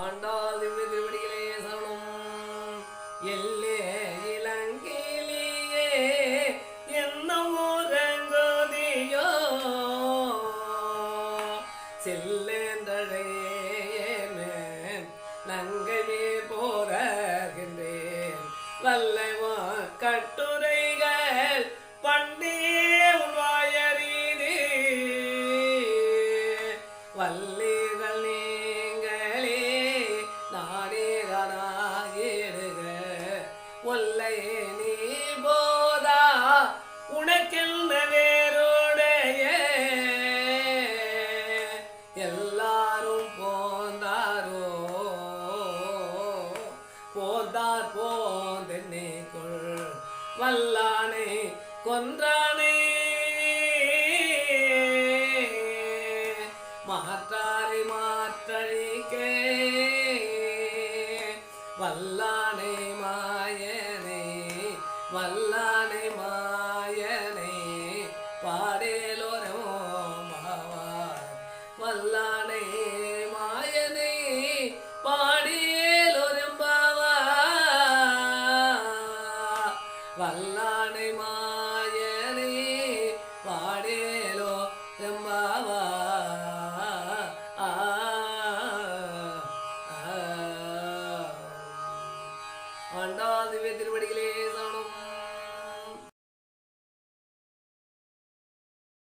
ஆண்டாள் திவ்ய திருவடிகளே சரணம். எல்லே இலங்கையிலேயே என்ன ஊரங்கோதியோ? செல்லேந்தழையே நங்கையே போரகின்றேன் வல்லவோ கட்டுரைகள் பண்டே உள்வாயறீதே வல்லிகள் நீங்களே நானே ஒல்லை நீ போதா? உனக்கென்ன வேறுடைய எல்லாரும் போந்தாரோ? போந்தார் போந்தென்னைக்குள் வல்லானை கொன்றானே. மாற்றாரை மாற்றழிக்கே. வல்லானை மாயனே வல்லானை மாயனே பாடேலோரமோ மாவார். வல்லானை மாயனை பாடியேலோரம் பாவா வல்ல ஆண்டாள் திவ்ய திருவடி